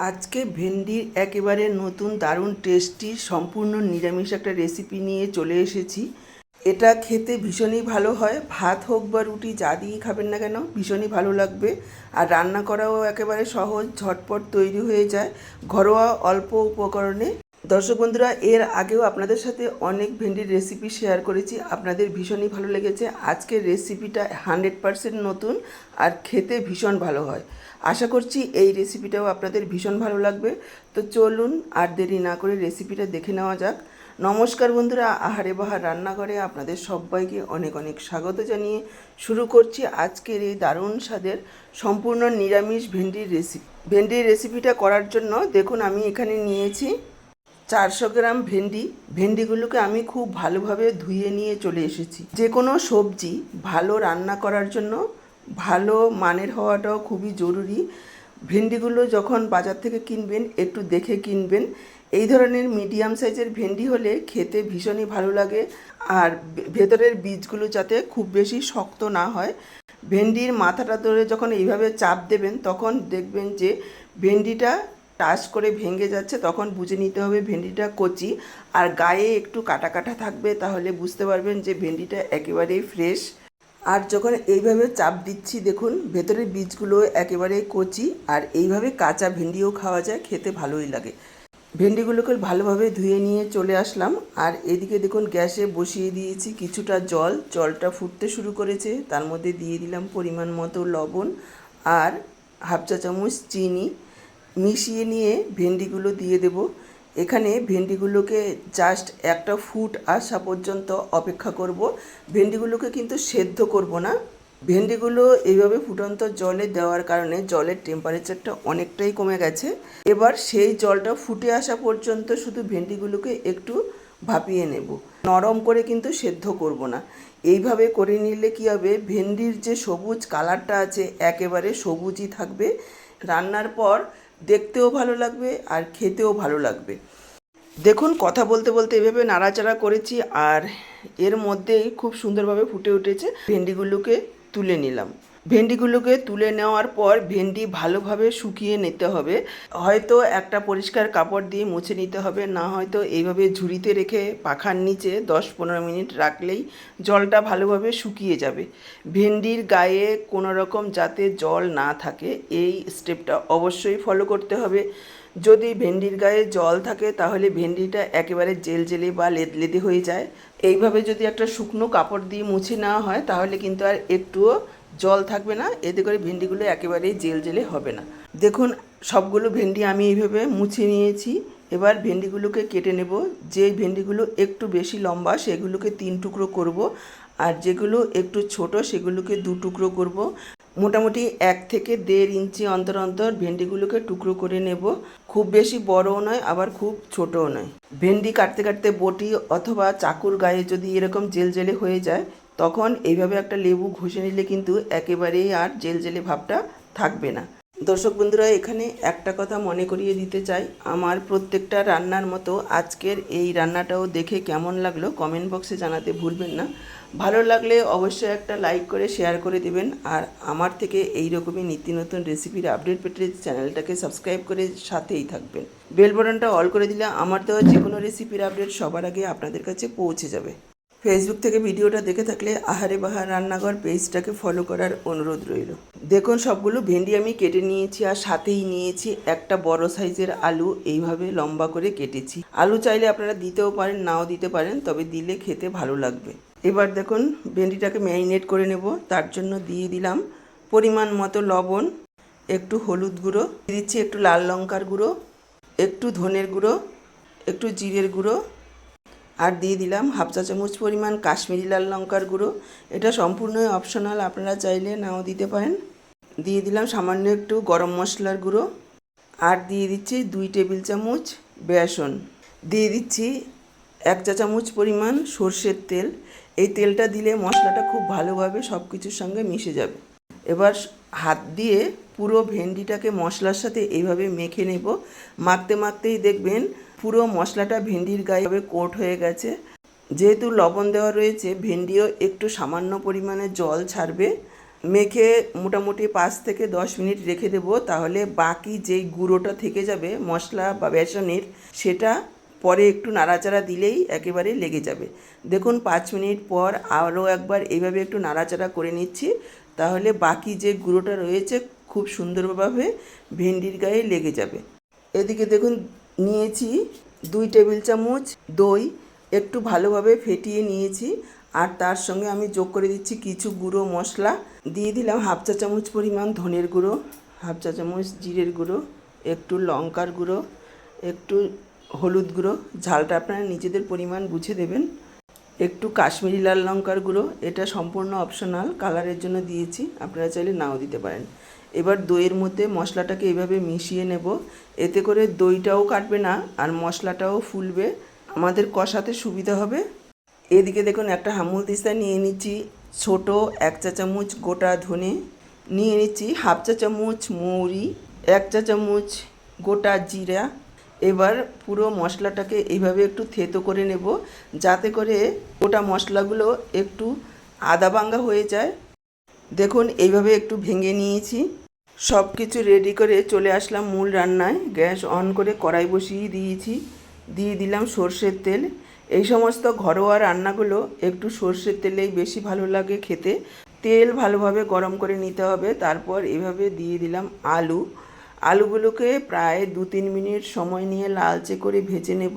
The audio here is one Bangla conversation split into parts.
আজকে ভেন্ডির একেবারে নতুন দারুণ টেস্টি সম্পূর্ণ নিরামিষ একটা রেসিপি নিয়ে চলে এসেছি। এটা খেতে ভীষণই ভালো হয়। ভাত হোক বা রুটি, যা দিয়ে খাবেন না কেন, ভীষণই ভালো লাগবে। আর রান্না করাও একেবারে সহজ, ঝটপট তৈরি হয়ে যায়। ঘরোয়া অল্প উপকরণে দর্শক বন্ধুরা, এর আগেও আপনাদের সাথে অনেক ভেন্ডির রেসিপি শেয়ার করেছি। আপনাদের ভীষণই ভালো লেগেছে। আজকের রেসিপিটা হান্ড্রেড পারসেন্ট নতুন আর খেতে ভীষণ ভালো হয়। আশা করছি এই রেসিপিটাও আপনাদের ভীষণ ভালো লাগবে। তো চলুন আর দেরি না করে রেসিপিটা দেখে নেওয়া যাক। নমস্কার বন্ধুরা, আহারে বাহার রান্নাঘরে আপনাদের সবাইকে অনেক অনেক স্বাগত জানিয়ে শুরু করছি আজকের এই দারুণ স্বাদের সম্পূর্ণ নিরামিষ ভেন্ডির রেসিপি ভেন্ডির রেসিপিটা করার জন্য দেখুন আমি এখানে নিয়েছি চারশো গ্রাম ভেন্ডি। ভেন্ডিগুলোকে আমি খুব ভালোভাবে ধুয়ে নিয়ে চলে এসেছি। যে কোনো সবজি ভালো রান্না করার জন্য ভালো মানের হওয়াটাও খুবই জরুরি। ভেন্ডিগুলো যখন বাজার থেকে কিনবেন, একটু দেখে কিনবেন। এই ধরনের মিডিয়াম সাইজের ভেন্ডি হলে খেতে ভীষণই ভালো লাগে। আর ভেতরের বীজগুলো যাতে খুব বেশি শক্ত না হয়। ভেন্ডির মাথাটা ধরে যখন এইভাবে চাপ দেবেন, তখন দেখবেন যে ভেন্ডিটা টাচ করে ভেঙে যাচ্ছে, তখন বুঝে নিতে হবে ভেন্ডিটা কচি। আর গায়ে একটু কাটা কাটা থাকবে, তাহলে বুঝতে পারবেন যে ভেন্ডিটা একেবারেই ফ্রেশ আর যখন এইভাবে চাপ দিচ্ছি, দেখুন, ভেতরের বীজগুলো একেবারে কচি, আর এইভাবে কাঁচা ভেন্ডিও খাওয়া যায়, খেতে ভালোই লাগে। ভেন্ডিগুলোকে ভালোভাবে ধুয়ে নিয়ে চলে আসলাম। আর এদিকে দেখুন, গ্যাসে বসিয়ে দিয়েছি কিছুটা জল। জলটা ফুটতে শুরু করেছে, তার মধ্যে দিয়ে দিলাম পরিমাণ মতো লবণ আর হাফ চা চামচ চিনি। মিশিয়ে নিয়ে ভেন্ডিগুলো দিয়ে দেব। এখানে ভেন্ডিগুলোকে জাস্ট একটা ফুট আসা পর্যন্ত অপেক্ষা করব। ভেন্ডিগুলোকে কিন্তু সেদ্ধ করব না। ভেন্ডিগুলো এইভাবে ফুটন্ত জলে দেওয়ার কারণে জলের টেম্পারেচারটা অনেকটাই কমে গেছে। এবার সেই জলটা ফুটে আসা পর্যন্ত শুধু ভেন্ডিগুলোকে একটু ভাপিয়ে নেব। নরম করে কিন্তু সেদ্ধ করব না। এইভাবে করে নিলে কি হবে? ভেন্ডির যে সবুজ কালারটা আছে, একেবারে সবুজই থাকবে। রান্নার পর দেখতেও ভালো লাগবে আর খেতেও ভালো লাগবে। দেখুন, কথা বলতে বলতে এভাবে নাড়াচাড়া করেছি আর এর মধ্যেই খুব সুন্দরভাবে ফুটে উঠেছে। ভেন্ডিগুলোকে তুলে নিলাম। ভেন্ডিগুলোকে তুলে নেওয়ার পর ভেন্ডি ভালোভাবে শুকিয়ে নিতে হবে। হয়তো একটা পরিষ্কার কাপড় দিয়ে মুছে নিতে হবে, না হয়তো এইভাবে ঝুড়িতে রেখে পাখার নিচে দশ পনেরো মিনিট রাখলেই জলটা ভালোভাবে শুকিয়ে যাবে। ভেন্ডির গায়ে কোনো রকম যাতে জল না থাকে, এই স্টেপটা অবশ্যই ফলো করতে হবে। যদি ভেন্ডির গায়ে জল থাকে, তাহলে ভেন্ডিটা একেবারে জেল জেলে বা লেদলেদে হয়ে যায়। এইভাবে যদি একটা শুকনো কাপড় দিয়ে মুছে নেওয়া হয়, তাহলে কিন্তু আর একটুও জল থাকবে না, এতে করে ভেন্ডিগুলো একেবারেই জেল জেলে হবে না। দেখুন, সবগুলো ভেন্ডি আমি এইভাবে মুছে নিয়েছি। এবার ভেন্ডিগুলোকে কেটে নেব। যে ভেন্ডিগুলো একটু বেশি লম্বা, সেগুলোকে তিন টুকরো করব। আর যেগুলো একটু ছোট, সেগুলোকে দু টুকরো করব। মোটামুটি এক থেকে দেড় ইঞ্চি অন্তর অন্তর ভেন্ডিগুলোকে টুকরো করে নেব। খুব বেশি বড়ও নয়, আবার খুব ছোটও নয়। ভেন্ডি কাটতে কাটতে বটি অথবা চাকুর গায়ে যদি এরকম জেল জেলে হয়ে যায় তখন এইভাবে একটা লেবু ঘষে নিলে কিন্তু একেবারেই আর জেল জেলে ভাবটা থাকবে না। দর্শক বন্ধুরা, এখানে একটা কথা মনে করিয়ে দিতে চাই। আমার প্রত্যেকটা রান্নার মতো আজকের এই রান্নাটাও দেখে কেমন লাগল কমেন্ট বক্সে জানাতে ভুলবেন না। ভালো লাগলে অবশ্যই একটা লাইক করে, শেয়ার করে দেবেন। আর আমার থেকে এই রকমই নিত্য নতুন রেসিপির আপডেট পেতে চ্যানেলটাকে সাবস্ক্রাইব করে সাথেই থাকবেন। বেল বাটনটা অল করে দিলে আমার দেওয়া যে কোনো রেসিপির আপডেট সবার আগে আপনাদের কাছে পৌঁছে যাবে। ফেসবুক থেকে ভিডিওটা দেখে থাকলে আহারে বাহার রান্নাঘর পেজটাকে ফলো করার অনুরোধ রইল। দেখুন সবগুলো, ভেন্ডি আমি কেটে নিয়েছি আর সাথেই নিয়েছি একটা বড় সাইজের আলু, এইভাবে লম্বা করে কেটেছি। আলু চাইলে আপনারা দিতেও পারেন, নাও দিতে পারেন, তবে দিলে খেতে ভালো লাগবে। এবার দেখুন, ভেন্ডিটাকে ম্যারিনেট করে নেব। তার জন্য দিয়ে দিলাম পরিমাণ মতো লবণ, একটু হলুদ গুঁড়ো দিচ্ছি একটু লাল লঙ্কার গুঁড়ো, একটু ধনের গুঁড়ো, একটু জিরের গুঁড়ো আর দিয়ে দিলাম হাফ চা চামচ পরিমাণ কাশ্মীরি লাল লঙ্কার গুঁড়ো। এটা সম্পূর্ণই অপশনাল আপনারা চাইলে নাও দিতে পারেন। দিয়ে দিলাম সামান্য একটু গরম মশলার গুঁড়ো। আর দিয়ে দিচ্ছি দুই টেবিল চামচ বেসন। দিয়ে দিচ্ছি এক চা চামচ পরিমাণ সর্ষের তেল। এই তেলটা দিলে মশলাটা খুব ভালোভাবে সব কিছুর সঙ্গে মিশে যাবে। এবার হাত দিয়ে পুরো ভেন্ডিটাকে মশলার সাথে এইভাবে মেখে নেব। মাখতে মাখতেই দেখবেন পুরো মশলাটা ভেন্ডির গায়ে কোট হয়ে গেছে। যেহেতু লবণ দেওয়া রয়েছে, ভেন্ডিও একটু সামান্য পরিমাণে জল ছাড়বে। মেখে মোটামুটি পাঁচ থেকে দশ মিনিট রেখে দেবো, তাহলে বাকি যেই গুঁড়োটা থেকে যাবে মশলা বা বেসনের, সেটা পরে একটু নাড়াচাড়া দিলেই একেবারে লেগে যাবে। দেখুন, পাঁচ মিনিট পর আরও একবার এইভাবে একটু নাড়াচাড়া করে নিচ্ছি। তাহলে বাকি যে গুঁড়োটা রয়েছে, খুব সুন্দরভাবে ভেন্ডির গায়ে লেগে যাবে। এদিকে দেখুন নিয়েছি দুই টেবিল চামচ দই একটু ভালোভাবে ফেটিয়ে নিয়েছি আর তার সঙ্গে আমি যোগ করে দিচ্ছি কিছু গুঁড়ো মশলা। দিয়ে দিলাম হাফ চা চামচ পরিমাণ ধনের গুঁড়ো, হাফ চা চামচ জিরের গুঁড়ো, একটু লঙ্কার গুঁড়ো, একটু হলুদ গুঁড়ো। ঝালটা আপনারা নিজেদের পরিমাণ বুঝে দেবেন। একটু কাশ্মীরি লাল লঙ্কার গুঁড়ো, এটা সম্পূর্ণ অপশনাল কালারের জন্য দিয়েছি, আপনারা চাইলে নাও দিতে পারেন। এবার দইয়ের মধ্যে মশলাটাকে এভাবে মিশিয়ে নেব। এতে করে দইটাও কাটবে না আর মশলাটাও ফুলবে। আমাদের কষাতে সুবিধা হবে। এদিকে দেখুন একটা হামুল তিস্তা নিয়ে নিচ্ছি। ছোট এক চা চামচ গোটা ধনে নিয়ে নিচ্ছি। হাফ চা চামচ মৌরি, এক চা চামচ গোটা জিরা। এবার পুরো মশলাটাকে এইভাবে একটু থেতো করে নেব যাতে করে গোটা মশলাগুলো একটু আদা বাঙ্গা হয়ে যায়। দেখুন এইভাবে একটু ভেঙে নিয়েছি। সব কিছু রেডি করে চলে আসলাম মূল রান্নায়। গ্যাস অন করে কড়াই বসিয়ে দিয়েছি। দিয়ে দিলাম সর্ষের তেল। এই সমস্ত ঘরোয়া রান্নাগুলো একটু সর্ষের তেলেই বেশি ভালো লাগে খেতে। তেল ভালোভাবে গরম করে নিতে হবে। তারপর এভাবে দিয়ে দিলাম আলু। আলুগুলোকে প্রায় দু তিন মিনিট সময় নিয়ে লালচে করে ভেজে নেব।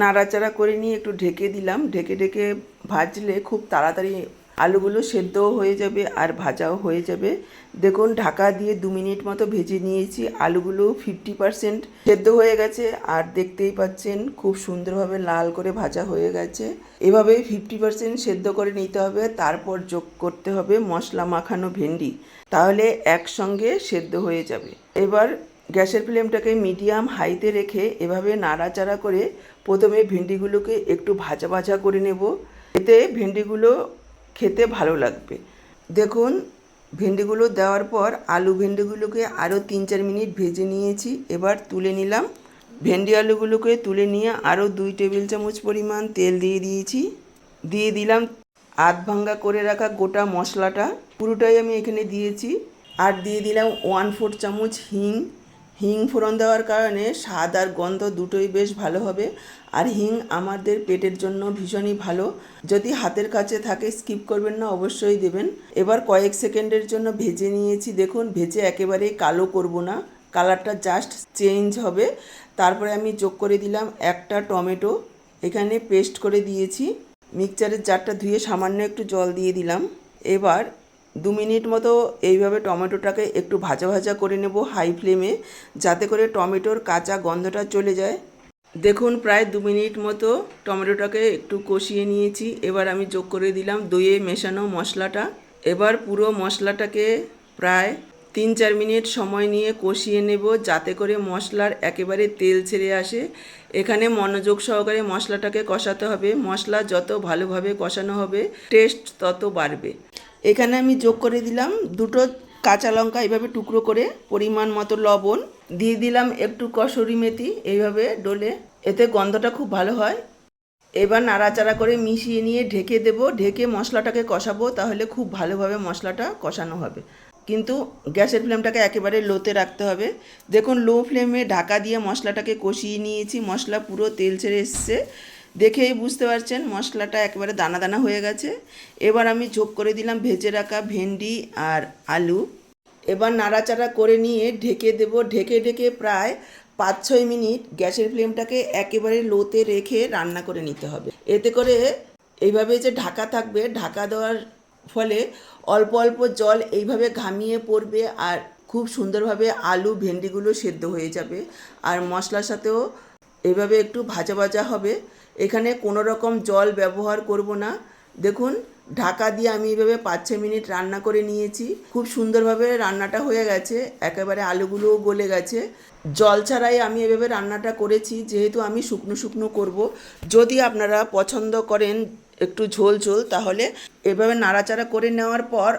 নাড়াচাড়া করে নিয়ে একটু ঢেকে দিলাম। ঢেকে ঢেকে ভাজলে খুব তাড়াতাড়ি আলুগুলো সেদ্ধও হয়ে যাবে আর ভাজাও হয়ে যাবে। দেখুন, ঢাকা দিয়ে দু মিনিট মতো ভেজে নিয়েছি। আলুগুলো ফিফটি পারসেন্ট সেদ্ধ হয়ে গেছে আর দেখতেই পাচ্ছেন, খুব সুন্দরভাবে লাল করে ভাজা হয়ে গেছে। এভাবে ফিফটি পারসেন্ট সেদ্ধ করে নিতে হবে, তারপর যোগ করতে হবে মশলা মাখানো ভেন্ডি। তাহলে একসঙ্গে সেদ্ধ হয়ে যাবে। এবার গ্যাসের ফ্লেমটাকে মিডিয়াম হাইতে রেখে এভাবে নাড়াচাড়া করে প্রথমে ভেন্ডিগুলোকে একটু ভাজা ভাজা করে নেব। এতে ভেন্ডিগুলো খেতে ভালো লাগবে। দেখুন, ভেন্ডিগুলো দেওয়ার পর আলু ভেন্ডিগুলোকে আরও তিন চার মিনিট ভেজে নিয়েছি। এবার তুলে নিলাম। ভেন্ডি আলুগুলোকে তুলে নিয়ে আরও দুই টেবিল চামচ পরিমাণ তেল দিয়ে দিয়েছি। দিয়ে দিলাম আধ ভাঙ্গা করে রাখা গোটা মশলাটা। পুরোটাই আমি এখানে দিয়েছি। আর দিয়ে দিলাম ওয়ান ফোর চামচ হিং। হিং ফোড়ন দেওয়ার কারণে স্বাদ আর গন্ধ দুটোই বেশ ভালো হবে। আর হিং আমাদের পেটের জন্য ভীষণই ভালো। যদি হাতের কাছে থাকে, স্কিপ করবেন না, অবশ্যই দেবেন। এবার কয়েক সেকেন্ডের জন্য ভেজে নিয়েছি। দেখুন, ভেজে একেবারেই কালো করব না। কালারটা জাস্ট চেঞ্জ হবে। তারপরে আমি যোগ করে দিলাম একটা টমেটো। এখানে পেস্ট করে দিয়েছি। মিক্সচারের জারটা ধুয়ে সামান্য একটু জল দিয়ে দিলাম। এবার দু মিনিট মতো এইভাবে টমেটোটাকে একটু ভাজা ভাজা করে নেব হাই ফ্লেমে, যাতে করে টমেটোর কাঁচা গন্ধটা চলে যায়। দেখুন, প্রায় দু মিনিট মতো টমেটোটাকে একটু কষিয়ে নিয়েছি। এবার আমি যোগ করে দিলাম দইয়ে মেশানো মশলাটা। এবার পুরো মশলাটাকে প্রায় তিন চার মিনিট সময় নিয়ে কষিয়ে নেব, যাতে করে মশলার একেবারে তেল ছেড়ে আসে। এখানে মনোযোগ সহকারে মশলাটাকে কষাতে হবে। মশলা যত ভালোভাবে কষানো হবে টেস্ট তত বাড়বে। এখানে আমি যোগ করে দিলাম দুটো কাঁচা লঙ্কা এইভাবে টুকরো করে পরিমাণ মতো লবণ। দিয়ে দিলাম একটু কসুরি মেথি এইভাবে ডলে, এতে গন্ধটা খুব ভালো হয়। এবার নাড়াচাড়া করে মিশিয়ে নিয়ে ঢেকে দেব। ঢেকে মশলাটাকে কষাবো, তাহলে খুব ভালোভাবে মশলাটা কষানো হবে। কিন্তু গ্যাসের ফ্লেমটাকে একেবারে লোতে রাখতে হবে। দেখুন, লো ফ্লেমে ঢাকা দিয়ে মশলাটাকে কষিয়ে নিয়েছি। মশলা পুরো তেল ছেড়ে এসছে। দেখেই বুঝতে পারছেন, মশলাটা একেবারে দানা দানা হয়ে গেছে। এবার আমি যোগ করে দিলাম ভেজে রাখা ভেন্ডি আর আলু। এবার নাড়াচাড়া করে নিয়ে ঢেকে দেব, ঢেকে ঢেকে প্রায় পাঁচ ছয় মিনিট গ্যাসের ফ্লেমটাকে একেবারে লোতে রেখে রান্না করে নিতে হবে। এতে করে এইভাবে যে ঢাকা থাকবে, ঢাকা দেওয়ার ফলে অল্প অল্প জল এইভাবে ঘামিয়ে পড়বে আর খুব সুন্দরভাবে আলু, ভেন্ডিগুলো সেদ্ধ হয়ে যাবে। আর মশলার সাথেও এভাবে একটু ভাজা ভাজা হবে। এখানে কোনো রকম জল ব্যবহার করব না। দেখুন, ঢাকা দিয়ে আমি এভাবে পাঁচ ছ মিনিট রান্না করে নিয়েছি। খুব সুন্দরভাবে রান্নাটা হয়ে গেছে। একেবারে আলুগুলোও গলে গেছে। জল ছাড়াই আমি এভাবে রান্নাটা করেছি, যেহেতু আমি শুকনো শুকনো করব। যদি আপনারা পছন্দ করেন একটু ঝোল ঝোল, তাহলে এভাবে নাড়াচাড়া করে নেওয়ার পর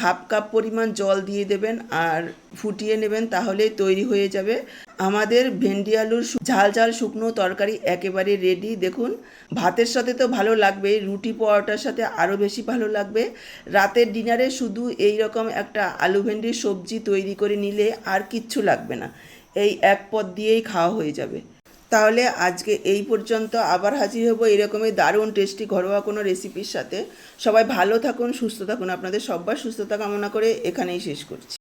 হাফ কাপ পরিমাণ জল দিয়ে দেবেন আর ফুটিয়ে নেবেন, তাহলেই তৈরি হয়ে যাবে। আমাদের ভেন্ডি আলুর ঝাল ঝাল শুকনো তরকারি একেবারে রেডি দেখুন, ভাতের সাথে তো ভালো লাগবেই রুটি পরোটার সাথে আরও বেশি ভালো লাগবে। রাতের ডিনারে শুধু এই রকম একটা আলু ভেন্ডির সবজি তৈরি করে নিলে আর কিচ্ছু লাগবে না। এই এক পদ দিয়েই খাওয়া হয়ে যাবে। তাহলে আজকে এই পর্যন্ত আবার হাজির হব এরকমই দারুণ টেস্টি ঘরোয়া কোনো রেসিপির সাথে। সবাই ভালো থাকুন, সুস্থ থাকুন। আপনাদের সবার সুস্থতা কামনা করে এখানেই শেষ করছি।